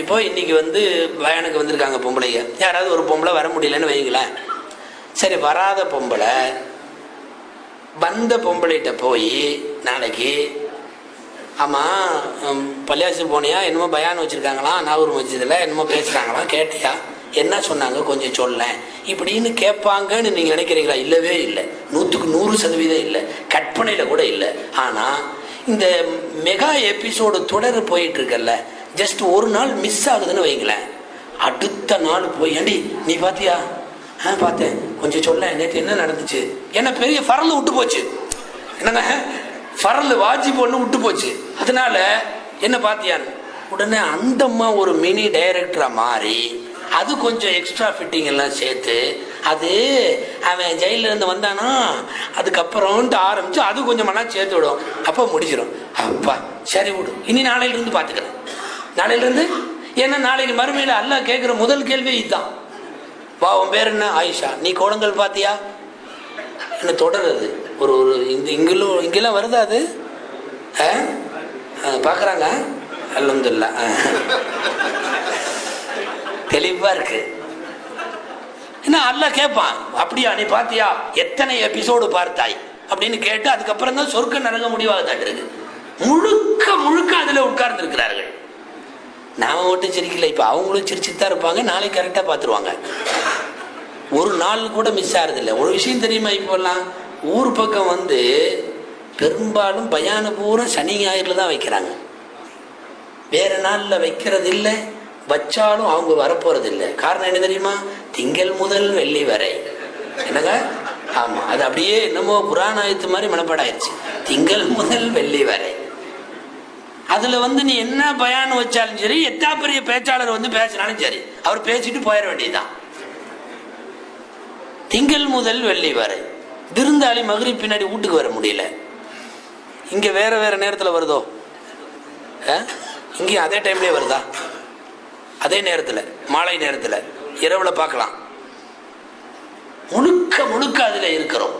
இப்போ இன்னைக்கு வந்து பயனுக்கு வந்திருக்காங்க பொம்பளைங்க. யாராவது ஒரு பொம்பளை வர முடியலன்னு வைங்களேன் சரி வராத பொம்பளை வந்த பொம்பளைகிட்ட போய் நாளைக்கு ஆமாம் பள்ளியாசி போனியா? என்னமோ பயான் வச்சுருக்காங்களாம் நாகூர் மஸ்ஜிதில் என்னமோ பேசுகிறாங்களாம் கேட்டியா? என்ன சொன்னாங்க? கொஞ்சம் சொல்லேன். இப்படின்னு கேட்பாங்கன்னு நீங்கள் நினைக்கிறீங்களா? இல்லவே இல்லை. நூற்றுக்கு நூறு சதவீதம் இல்லை. கற்பனையில் கூட இல்லை. ஆனால் இந்த மெகா எபிசோடு தொடர் போயிட்டு இருக்கல்ல ஜஸ்ட் ஒரு நாள் மிஸ் ஆகுதுன்னு வைங்களேன். அடுத்த நாள் போய் ஏண்டி நீ பாத்தியா? ஆ பார்த்தேன். கொஞ்சம் சொல்ல நேற்று என்ன நடந்துச்சு? என்ன பெரிய ஃபரல் விட்டு போச்சு. என்னங்க? ஃபரல் வாஜி பொண்ணு விட்டு போச்சு. அதனால என்ன பாத்தியான்னு? உடனே அந்தம்மா ஒரு மினி டைரக்டரா மாறி அது கொஞ்சம் எக்ஸ்ட்ரா ஃபிட்டிங் எல்லாம் சேர்த்து அது அவன் ஜெயிலில் இருந்து வந்தானா அதுக்கப்புறம்ட்டு ஆரம்பிச்சு அது கொஞ்சம் மணா சேர்த்து விடும். அப்போ முடிச்சிடும் அப்பா சரி விடு. இனி நாளையிலிருந்து பார்த்துக்கிறேன் நாளையிலிருந்து ஏன்னா நாளைக்கு மறுமையில் அல்லாஹ் கேட்குற முதல் கேள்வி இதுதான். வா உன் பேர் என்ன? ஆயிஷா. நீ கோலங்கள் பார்த்தியா என்ன தொடருது ஒரு ஒரு இந்த இங்கிலும் இங்கெல்லாம் வருதா அது? பார்க்குறாங்க அல்ஹம்துலில்லா. தெளிவாக இருக்கு. என்ன அல்ல கேட்பான் அப்படியா நீ பார்த்தியா எத்தனை எபிசோடு பார்த்தாய்? அப்படின்னு கேட்டு அதுக்கப்புறம் தான் சொர்க்க நரங்க முடிவாக தட்டுருக்கு முழுக்க முழுக்க அதில் உட்கார்ந்து இருக்கிறார்கள் நாம மட்டும் சிரிக்கல இப்போ அவங்களும் சிரிச்சுட்டு தான் இருப்பாங்க நாளைக்கு கரெக்டாக பார்த்துருவாங்க ஒரு நாள் கூட மிஸ் ஆகிறதில்ல ஒரு விஷயம் தெரியுமா இப்போல்லாம் ஊர் பக்கம் வந்து பெரும்பாலும் பயான பூரா சனி ஞாயிறில் தான் வைக்கிறாங்க. வேற நாளில் வைக்கிறது இல்லை வச்சாலும் அவங்க வரப்போறது இல்லை காரணம் என்ன தெரியுமா? திங்கள் முதல் வெள்ளி வரை. என்னங்க? ஆமா. அது அப்படியே என்னமோ புராணாயத்து மாதிரி மனப்பாடாயிருச்சு. திங்கள் முதல் வெள்ளி வரை. அதுல வந்து நீ என்ன பயான் வச்சாலும் சரி எத்தா பெரிய பேச்சாளர் வந்து பேசினாலும் சரி அவர் பேசிட்டு போயிட வேண்டியதுதான். திங்கள் முதல் வெள்ளி வரை. விருந்தாளி மகிரி பின்னாடி வீட்டுக்கு வர முடியல. இங்க வேற வேற நேரத்துல வருதோ? அஹ்? இங்கேயும் அதே டைம்லயே வருதா? அதே நேரத்தில் மாலை நேரத்தில் இரவில் பார்க்கலாம் முழுக்க முழுக்க அதில் இருக்கிறோம்.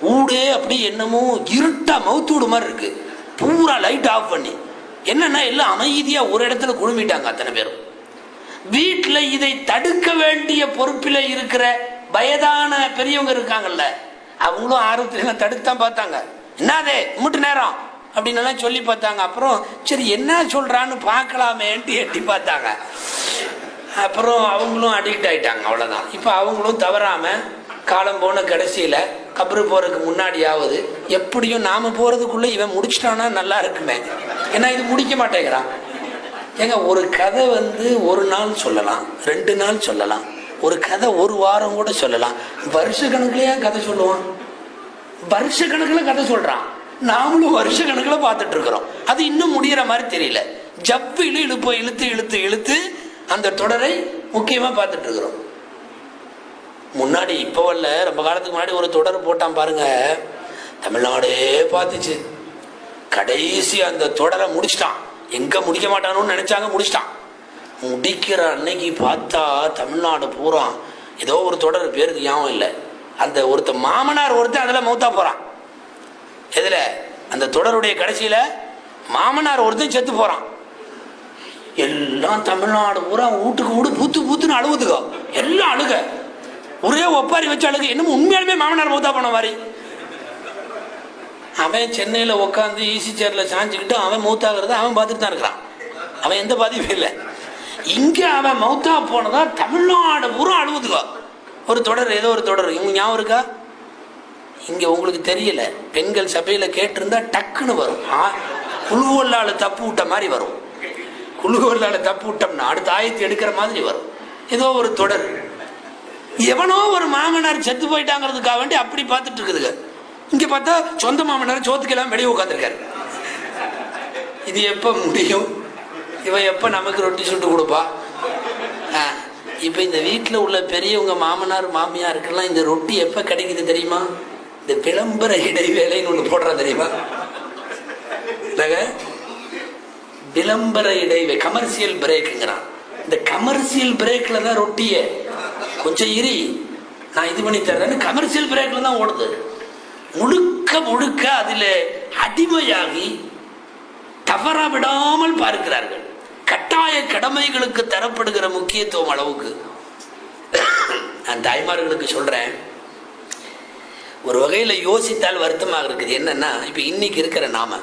ஊடே அப்படி என்னமோ இருட்டா மவுத்தூடு மாதிரி இருக்கு. பூரா லைட் ஆஃப் பண்ணி. என்னன்னா எல்லாம் அமைதியாக ஒரு இடத்துல குழுமிட்டாங்க அத்தனை பேரும். வீட்டில் இதை தடுக்க வேண்டிய பொறுப்பில் இருக்கிற வயதான பெரியவங்க இருக்காங்கல்ல அவங்களும் ஆர்வத்துல தடுத்தான் பார்த்தாங்க. என்னதே? முட்டு நேரம். அப்படின்னு சொல்லி பார்த்தாங்க. அப்புறம் சரி என்ன சொல்றான்னு பார்க்கலாமேன்ட்டு எட்டி பார்த்தாங்க. அப்புறம் அவங்களும் அடிக்ட் ஆயிட்டாங்க அவ்வளோதான் இப்போ அவங்களும் தவறாம காலம் போன கடைசியில் கபரு போறதுக்கு முன்னாடியாவது எப்படியும் நாம போறதுக்குள்ள இவன் முடிச்சிட்டானா நல்லா இருக்குமே. ஏன்னா இது முடிக்க மாட்டேங்கிறான். ஏங்க ஒரு கதை வந்து ஒரு நாள் சொல்லலாம் ரெண்டு நாள் சொல்லலாம். ஒரு கதை ஒரு வாரம் கூட சொல்லலாம். வருஷ கணக்குலயே கதை சொல்லுவான்? வருஷ கணக்குல கதை சொல்றான். நாமளும் வருஷ கணக்கில் பார்த்துட்டு இருக்கிறோம். அது இன்னும் முடிகிற மாதிரி தெரியல. ஜப்பு இழு இழுத்து இழுத்து இழுத்து அந்த தொடரை முக்கியமாக பார்த்துட்டு இருக்கிறோம். முன்னாடி இப்போ வரல ரொம்ப காலத்துக்கு முன்னாடி ஒரு தொடர் போட்டான் பாருங்க. தமிழ்நாடே பார்த்துச்சு. கடைசி அந்த தொடரை முடிச்சிட்டான். எங்க முடிக்க மாட்டானோன்னு நினைச்சாங்க முடிச்சிட்டான். முடிக்கிற அன்னைக்கு பார்த்தா தமிழ்நாடு பூரா ஏதோ ஒரு தொடர் பேருக்கு ஞாபகம் இல்லை. அந்த ஒருத்த மாமனார் ஒருத்தன் அதில் மௌத்தா போகிறான் எதுல? அந்த தொடருடைய கடைசியில மாமனார் ஒருத்தன் செத்து போறான். எல்லாம் தமிழ்நாடு பூரா வீட்டுக்கு வீடு பூத்து பூத்துன்னு அழுகுதுக்கோ எல்லாம் அழுக. ஒரே ஒப்பாரி வச்சு அழுகு. என்னமோ உண்மையாலுமே மாமனார் மூத்தா போன மாதிரி. அவன் சென்னையில் உட்காந்து ஈசி சேர்ல சாஞ்சுக்கிட்டு அவன் மௌத்தாகிறத அவன் பார்த்துட்டு தான் இருக்கிறான். அவன் எந்த பாதிப்பும் இல்லை. இங்கே அவன் மௌத்தா போனதா தமிழ்நாடு பூரா அழுவுதுக்கோ ஒரு தொடர் ஏதோ ஒரு தொடர். இவங்க ஞாபகம் இருக்கா? இங்கே உங்களுக்கு தெரியல. பெண்கள் சபையில் கேட்டிருந்தா டக்குன்னு வரும். ஆ குழுவல்லால தப்பு விட்ட மாதிரி வரும். குழுவல்லால தப்பு விட்டோம்னா அடுத்த ஆயத்து எடுக்கிற மாதிரி வரும். ஏதோ ஒரு தொடர். எவனோ ஒரு மாமனார் செத்து போயிட்டாங்கிறதுக்காக வேண்டி அப்படி பார்த்துட்டு இருக்குதுங்க. இங்க பார்த்தா சொந்த மாமனார் சோத்துக்கெல்லாம் வெளியே உட்காந்துருக்காரு இது எப்ப முடியும்? இவன் எப்ப நமக்கு ரொட்டி சுட்டு கொடுப்பா? ஆ, இப்ப இந்த வீட்டில் உள்ள பெரியவங்க மாமனார் மாமியாருக்கெல்லாம் இந்த ரொட்டி எப்ப கிடைக்குது தெரியுமா? இந்த விளம்பர இடைவேளைன்னு ஒண்ணு போடுறா தெரியுமா? என்னங்க? விளம்பர இடைவே கமர்ஷியல் பிரேக்குங்கிறான் இந்த கமர்ஷியல் பிரேக்ல தான் ரொட்டிய. கொஞ்சம் இரி. நான் இது பண்ணி தர்றேன் கமர்ஷியல் பிரேக்ல தான் ஓடுது. முழுக்க முழுக்க அதில் அடிமையாகி தவற விடாமல் பார்க்கிறார்கள். கட்டாய கடமைகளுக்கு தரப்படுகிற முக்கியத்துவம் அளவுக்கு. நான் தாய்மார்களுக்கு சொல்றேன். ஒரு வகையில் யோசித்தால் வருத்தமாக இருக்குது. என்னென்னா இப்போ இன்றைக்கி இருக்கிற நாம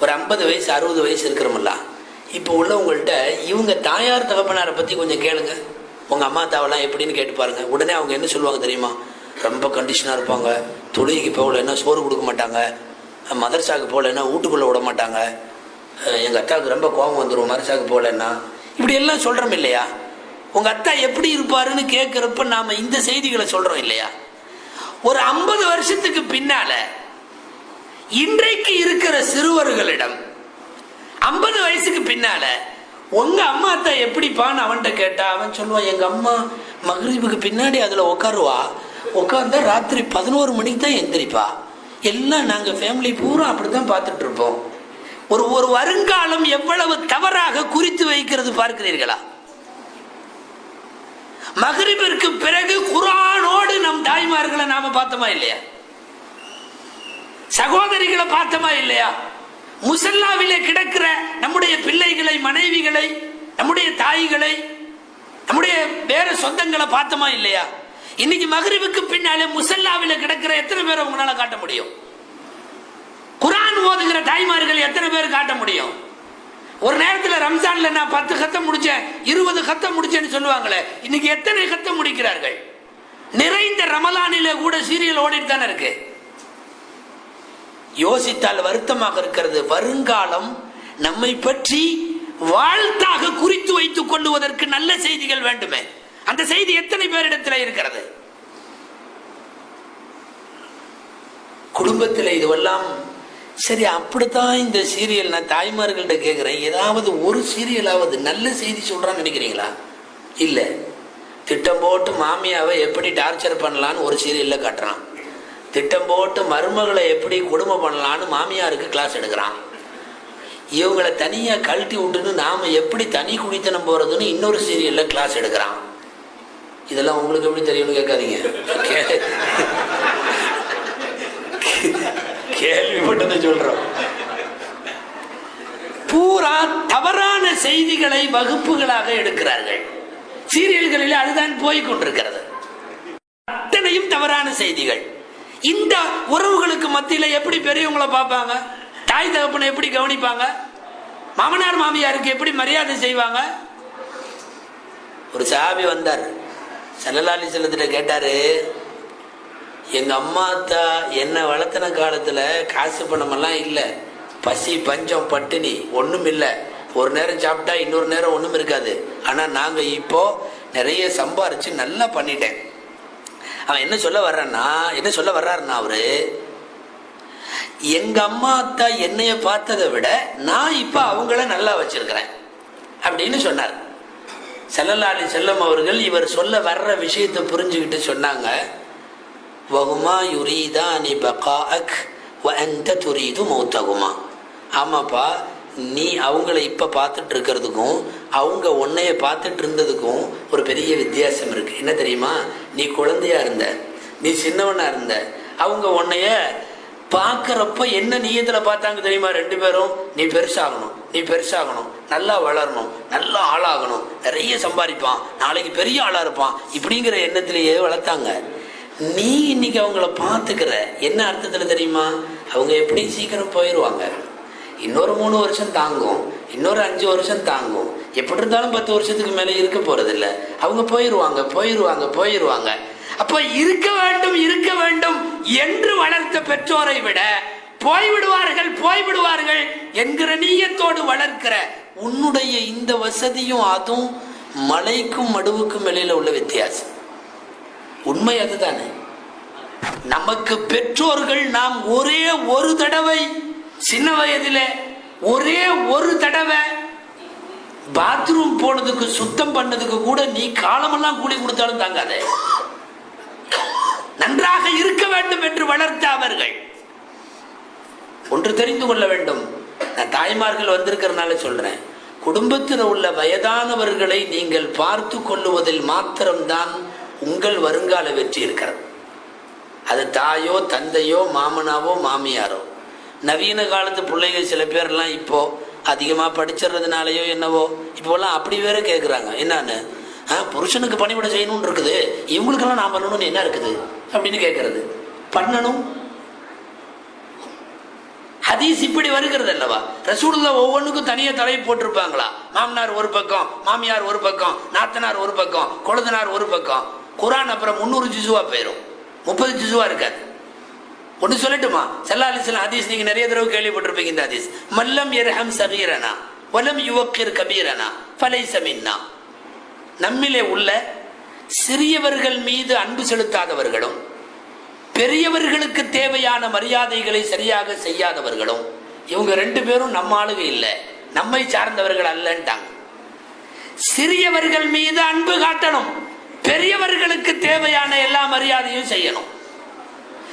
ஒரு ஐம்பது வயசு அறுபது வயசு இருக்கிறோம்ல இப்போ உள்ளவங்கள்ட்ட இவங்க தாயார் தகப்பனாரை பற்றி கொஞ்சம் கேளுங்க. உங்கள் அம்மா தாவெல்லாம் எப்படின்னு கேட்டு பாருங்கள் உடனே அவங்க என்ன சொல்லுவாங்க தெரியுமா? ரொம்ப கண்டிஷனாக இருப்பாங்க. தொழுகைக்கு போகலன்னா சோறு கொடுக்க மாட்டாங்க. மதரசாவுக்கு போகலைன்னா வீட்டுக்குள்ளே விட மாட்டாங்க. எங்கள் அத்தாவுக்கு ரொம்ப கோபம் வந்துடும் மதரசாவுக்கு போகலைன்னா. இப்படி எல்லாம் சொல்கிறோம் இல்லையா? உங்கள் அத்தா எப்படி இருப்பாருன்னு கேட்குறப்ப நாம் இந்த செய்திகளை சொல்கிறோம் இல்லையா? ஒரு ஐம்பது வருஷத்துக்கு பின்னால இன்றைக்கு இருக்கிற சிறுவர்களிடம் ஐம்பது வயசுக்கு பின்னால உங்க அம்மா அத்தா எப்படிப்பான்னு அவன்கிட்ட கேட்டா அவன் சொல்லுவான் எங்க அம்மா மகரிபுக்கு பின்னாடி அதுல உட்காருவா உட்கார்ந்தா ராத்திரி பதினோரு மணிக்கு தான் எந்திரிப்பா. எல்லாம் நாங்க ஃபேமிலி பூரா அப்படித்தான் பார்த்துட்டு இருப்போம். ஒரு ஒரு வருங்காலம் எவ்வளவு தவறாக குறித்து வைக்கிறது பார்க்கிறீர்களா? மகரிபிற்கு பிறகு குரான் நம் தாய்மார்களை நாம பார்த்தோமா இல்லையா? சகோதரிகளை பார்த்தோமா இல்லையா? முசல்லாவிலே கிடக்கிற நம்முடைய பிள்ளைகளை மனைவிகளை நம்முடைய தாய்களை நம்முடைய வேற சொந்தங்களை பார்த்தோமா இல்லையா? இன்னைக்கு மகரிவுக்கு பின்னாலே முசல்லாவில கிடக்கிற எத்தனை பேரை உங்களால காட்ட முடியும்? குரான் ஓதுகிற தாய்மார்கள் எத்தனை பேர் காட்ட முடியும்? ஒரு நேரத்தில் ரம்ஜான்ல நான் பத்து கத்தம் முடிச்சேன் இருபது கத்தம் முடிச்சேன்னு சொல்லுவாங்களே இன்னைக்கு எத்தனை கத்தம் முடிக்கிறார்கள்? நிறைந்த ரமலானில கூட சீரியல் ஓடிட்டு தானே இருக்கு. யோசித்தால் வருத்தமாக இருக்கிறது. வருங்காலம் நம்மை பற்றி வாழ்த்தாக குறித்து வைத்துக் கொள்ளுவதற்கு நல்ல செய்திகள் வேண்டுமே. அந்த செய்தி எத்தனை பேரிடத்தில் இருக்கிறது? குடும்பத்தில் இதுவெல்லாம் சரி அப்படித்தான் இந்த சீரியல் நான் தாய்மார்கள்ட்ட கேட்குறேன் ஏதாவது ஒரு சீரியலாவது நல்ல செய்தி சொல்றான்னு நினைக்கிறீங்களா? இல்லை. திட்டம் போட்டு மாமியாவை எப்படி டார்ச்சர் பண்ணலான்னு ஒரு சீரியல்ல காட்டுறான். திட்டம் போட்டு மருமகளை எப்படி கொடுமை பண்ணலான்னு மாமியாருக்கு கிளாஸ் எடுக்கிறான். இவங்களை தனியாக கழட்டி விட்டுன்னு நாம் எப்படி தனி குடித்தனம் போகிறதுன்னு இன்னொரு சீரியல்ல கிளாஸ் எடுக்கிறான். இதெல்லாம் உங்களுக்கு எப்படி தெரியும்னு கேட்காதீங்க. கே- கேள்விப்பட்டதை சொல்கிறோம் பூரா தவறான செய்திகளை வகுப்புகளாக எடுக்கிறார்கள். சீரியல்களில் அதுதான் போய் கொண்டிருக்கிறது. அத்தனையும் தவறான செய்திகள். இந்த உறவுகளுக்கு மத்தியில் எப்படி பெரியவங்களை பார்ப்பாங்க? தாய் தகப்பனை எப்படி கவனிப்பாங்க? மாமனார் மாமியாருக்கு எப்படி மரியாதை செய்வாங்க? ஒரு சாபி வந்தார். செல்லலாலி செல்லத்துல கேட்டாரு எங்க அம்மா அத்தா என்ன வளர்த்தின காலத்துல காசு பணமெல்லாம் இல்லை. பசி பஞ்சம் பட்டினி ஒன்றும் இல்லை ஒரு நேரம் சாப்பிட்டா இன்னொரு நேரம் ஒன்றும் இருக்காது. ஆனால் நாங்கள் இப்போ நிறைய சம்பாரித்து நல்லா பண்ணிட்டேன். அவன் என்ன சொல்ல வர்றான்னா என்ன சொல்ல வர்றாருன்னா அவரு எங்க அம்மா அத்தா என்னைய பார்த்ததை விட நான் இப்ப அவங்கள நல்லா வச்சிருக்கிறேன். அப்படின்னு சொன்னார். செல்லலாலி செல்லம் அவர்கள் இவர் சொல்ல வர்ற விஷயத்தை புரிஞ்சுக்கிட்டு சொன்னாங்க. வகுமா யுரீதா நீ பகாஅக் அக் துரீது மௌத்தகுமா. ஆமாப்பா நீ அவங்கள இப்ப பார்த்துட்டு இருக்கிறதுக்கும் அவங்க உன்னைய பார்த்துட்டு இருந்ததுக்கும் ஒரு பெரிய வித்தியாசம் இருக்கு. என்ன தெரியுமா? நீ குழந்தையா இருந்த. நீ சின்னவனா இருந்த. அவங்க உன்னைய பார்க்குறப்ப என்ன நீயத்தில் பார்த்தாங்க தெரியுமா? ரெண்டு பேரும் நீ பெருசாகணும் நீ பெருசாகணும் நல்லா வளரணும் நல்லா ஆளாகணும் நிறைய சம்பாதிப்பான் நாளைக்கு பெரிய ஆளாக இருப்பான் இப்படிங்கிற எண்ணத்திலேயே வளர்த்தாங்க. நீ இன்னைக்கு அவங்கள பார்த்துக்கிற என்ன அர்த்தத்தில் தெரியுமா? அவங்க எப்படி சீக்கிரம் போயிடுவாங்க இன்னொரு மூணு வருஷம் தாங்கும். இன்னொரு அஞ்சு வருஷம் தாங்கும். எப்படி இருந்தாலும் பத்து வருஷத்துக்கு மேலே இருக்க போறதில்ல. அவங்க போயிடுவாங்க போயிடுவாங்க போயிடுவாங்க அப்போ இருக்க வேண்டும் இருக்க வேண்டும் என்று வளர்த்த பெற்றோரை விட போய்விடுவார்கள் போய்விடுவார்கள் என்கிற நீயத்தோடு வளர்க்கிற உன்னுடைய இந்த வசதியும் அதுவும் மலைக்கும் மடுவுக்கும் வெளியில உள்ள வித்தியாசம். உண்மை அதுதானே. நமக்கு பெற்றோர்கள் நாம் ஒரே ஒரு தடவை சின்ன வயதில் ஒரே ஒரு தடவை பாத்ரூம் போனதுக்கு சுத்தம் பண்ணதுக்கு கூட நீ காலமெல்லாம் கூலி கொடுத்தாலும் தாங்காத. நன்றாக இருக்க வேண்டும் என்று வளர்த்த அவர்கள். ஒன்று தெரிந்து கொள்ள வேண்டும். நான் தாய்மார்கள் வந்திருக்கிறனால சொல்றேன். குடும்பத்தில் உள்ள வயதானவர்களை நீங்கள் பார்த்து கொள்ளுவதில் மாத்திரம்தான் உங்கள் வருங்கால வெற்றி இருக்கிறது. அது தாயோ தந்தையோ மாமனாவோ மாமியாரோ. நவீன காலத்து பிள்ளைகள் சில பேர்லாம் இப்போ அதிகமாக படிச்சிடுறதுனாலையோ என்னவோ இப்போலாம் அப்படி வேற கேட்குறாங்க என்னன்னு? ஆ புருஷனுக்கு பணிவிட செய்யணும்னு இருக்குது. இவங்களுக்கெல்லாம் நான் பண்ணணும்னு என்ன இருக்குது? அப்படின்னு கேட்கறது பண்ணணும். ஹதீஸ் இப்படி வருகிறது அல்லவா? ரசூலுல்லா ஒவ்வொன்றுக்கும் தனியாக தலை போட்டிருப்பாங்களா? மாமனார் ஒரு பக்கம் மாமியார் ஒரு பக்கம் நாத்தனார் ஒரு பக்கம் கொழுந்தனார் ஒரு பக்கம். குரான் அப்புறம் முந்நூறு ஜிசுவா போயிடும் முப்பது ஜிசுவா இருக்காது. ஒன்று சொல்லட்டுமா? சல்லா அலிஸ்லாம் ஹதீஸ் நீங்கள் நிறைய தடவை கேள்விப்பட்டிருப்பீங்க இந்த ஹதீஸ். மல்லம் எர்ஹம் சகீரனா வலம் யுவக்கிர் கபீரனா ஃபலை சமின்னா நம்மிலே உள்ள சிறியவர்கள் மீது அன்பு செலுத்தாதவர்களும் பெரியவர்களுக்கு தேவையான மரியாதைகளை சரியாக செய்யாதவர்களும் இவங்க ரெண்டு பேரும் நம்ம ஆளுக இல்லை நம்மை சார்ந்தவர்கள் அல்லன்ட்டாங்க. சிறியவர்கள் மீது அன்பு காட்டணும் பெரியவர்களுக்கு தேவையான எல்லா மரியாதையும் செய்யணும்.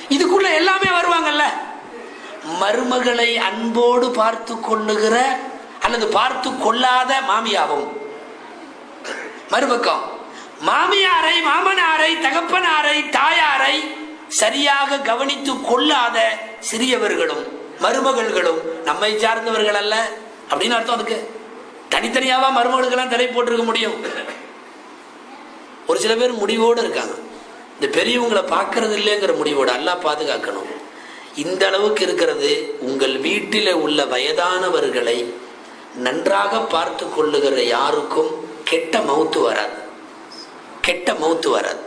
இதுக்குள்ள எல்லாமே வருவாங்கல்ல. மருமகளை அன்போடு பார்த்து கொள்ளுகிற அல்லது பார்த்து கொள்ளாத மாமியாவும். மறுபக்கம் மாமியாரை மாமனாரை தகப்பனாரை தாயாரை சரியாக கவனித்து கொள்ளாத சிறியவர்களும் மருமகள்களும் நம்மை சார்ந்தவர்கள் அல்ல. அப்படின்னு அர்த்தம் அதுக்கு. தனித்தனியாவா மருமகளுக்கெல்லாம் தடை போட்டிருக்க முடியும். ஒரு சில பேர் முடிவோடு இருக்காங்க. இந்த பெரியவங்களை பார்க்கறது இல்லைங்கிற முடிவோடு எல்லாம் பாதுகாக்கணும். இந்த அளவுக்கு இருக்கிறது உங்கள் வீட்டில் உள்ள வயதானவர்களை நன்றாக பார்த்து கொள்ளுகிற யாருக்கும் கெட்ட மவுத்து வராது. கெட்ட மவுத்து வராது.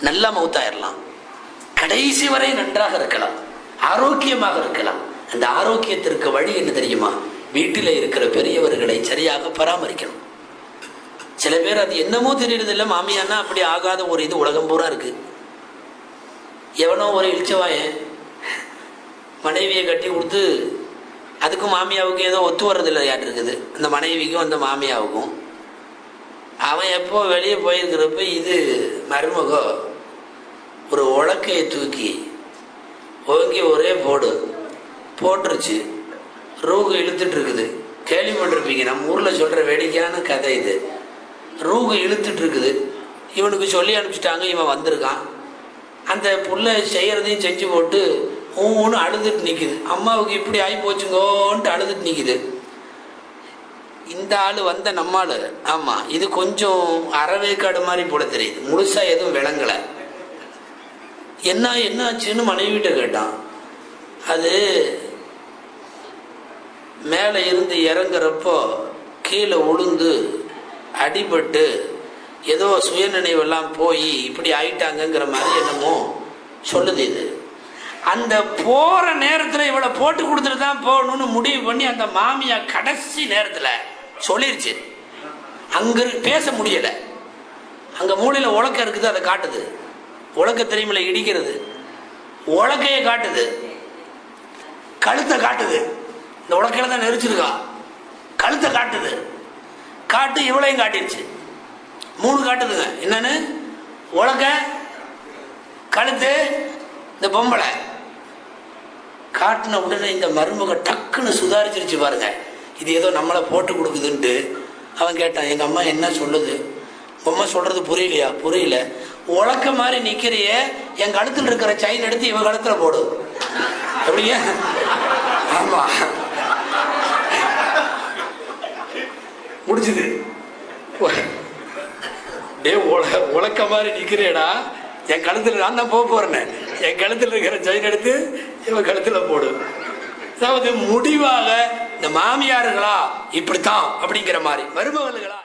நல்ல மவுத்தாயிடலாம் கடைசி வரை நன்றாக இருக்கலாம். ஆரோக்கியமாக இருக்கலாம். அந்த ஆரோக்கியத்திற்கு வழி என்ன தெரியுமா? வீட்டில் இருக்கிற பெரியவர்களை சரியாக பராமரிக்கணும். சில பேர் அது என்னமோ தெரியறது இல்லை மாமியானா அப்படி ஆகாத ஒரு இது உலகம் பூரா இருக்கு. எவனோ ஒரு இழிச்சவாயன் மனைவியை கட்டி கொடுத்து அதுக்கும் மாமியாவுக்கும் ஏதோ ஒத்து வர்றதில்லை யாட்டு இருக்குது. அந்த மனைவிக்கும் அந்த மாமியாவுக்கும். அவன் எப்போ வெளியே போயிருக்கிறப்ப இது மருமகோ ஒரு உலக்கையை தூக்கி ஓங்கி ஒரே போடு போட்டுருச்சு. ரூகு இழுத்துட்டு இருக்குது. கேள்விப்பட்டிருப்பீங்க நம்ம ஊரில் சொல்கிற வேடிக்கையான கதை இது. ரூகு இழுத்துட்டு இருக்குது இவனுக்கு சொல்லி அனுப்பிச்சிட்டாங்க இவன் வந்திருக்கான். அந்த புள்ள செய்கிறதையும் செஞ்சு போட்டு ஊன்னு அழுதுட்டு நிற்குது அம்மாவுக்கு இப்படி ஆகி போச்சுங்கோன்ட்டு அழுதுட்டு நிற்குது இந்த ஆள் வந்த நம்மாள் ஆமாம் இது கொஞ்சம் அறவேக்காடு மாதிரி போல தெரியுது. முழுசாக எதுவும் விளங்கலை. என்ன என்ன ஆச்சுன்னு மனைவிட்ட கேட்டான். அது மேலே இருந்து இறங்குறப்போ கீழே உளுந்து அடிபட்டு ஏதோ சுயநினைவெல்லாம் போய் இப்படி ஆயிட்டாங்கங்கிற மாதிரி என்னமோ சொல்லுது இது. அந்த போற நேரத்தில் இவளை போட்டு கொடுத்துட்டு தான் போகணும்னு முடிவு பண்ணி அந்த மாமியா கடைசி நேரத்தில் சொல்லிருச்சு. அங்க பேச முடியல. அங்க மூலையில் உலக்க இருக்குது அதை காட்டுது. உலக்க தெரியுமில்ல இடிக்கிறது. உலக்கையை காட்டுது. கழுத்தை காட்டுது. இந்த உலக்கையில தான் நெரிச்சிருக்கா. கழுத்தை காட்டுது. காட்டு இவளையும் காட்டிடுச்சு மூணு காட்டுதுங்க. என்னன்னு? உலக கழுத்து இந்த பொம்பளை. காட்டின உடனே இந்த மருமக டக்குன்னு சுதாரிச்சிருச்சு பாருங்க. இது ஏதோ நம்மளை போட்டு கொடுக்குதுன்ட்டு அவன் கேட்டான் எங்கள் அம்மா என்ன சொல்லுது? பொம்மை சொல்றது புரியலையா? புரியல. உழக்க மாதிரி நிற்கிறையே என் கழுத்தில் இருக்கிற செயின் எடுத்து இவன் கழுத்தில் போடு. அப்படியே ஆமாம் முடிச்சுது டே உழக்க உலக்க மாதிரி நிற்கிறேடா என் கழுத்தில் நான் தான் போக போகிறேன்னு என் கழுத்தில் இருக்கிற செயின் எடுத்து இவன் கழுத்தில் போடு. அதாவது முடிவாக இந்த மாமியார்களா இப்படித்தான் அப்படிங்கிற மாதிரி. மருமகள்களா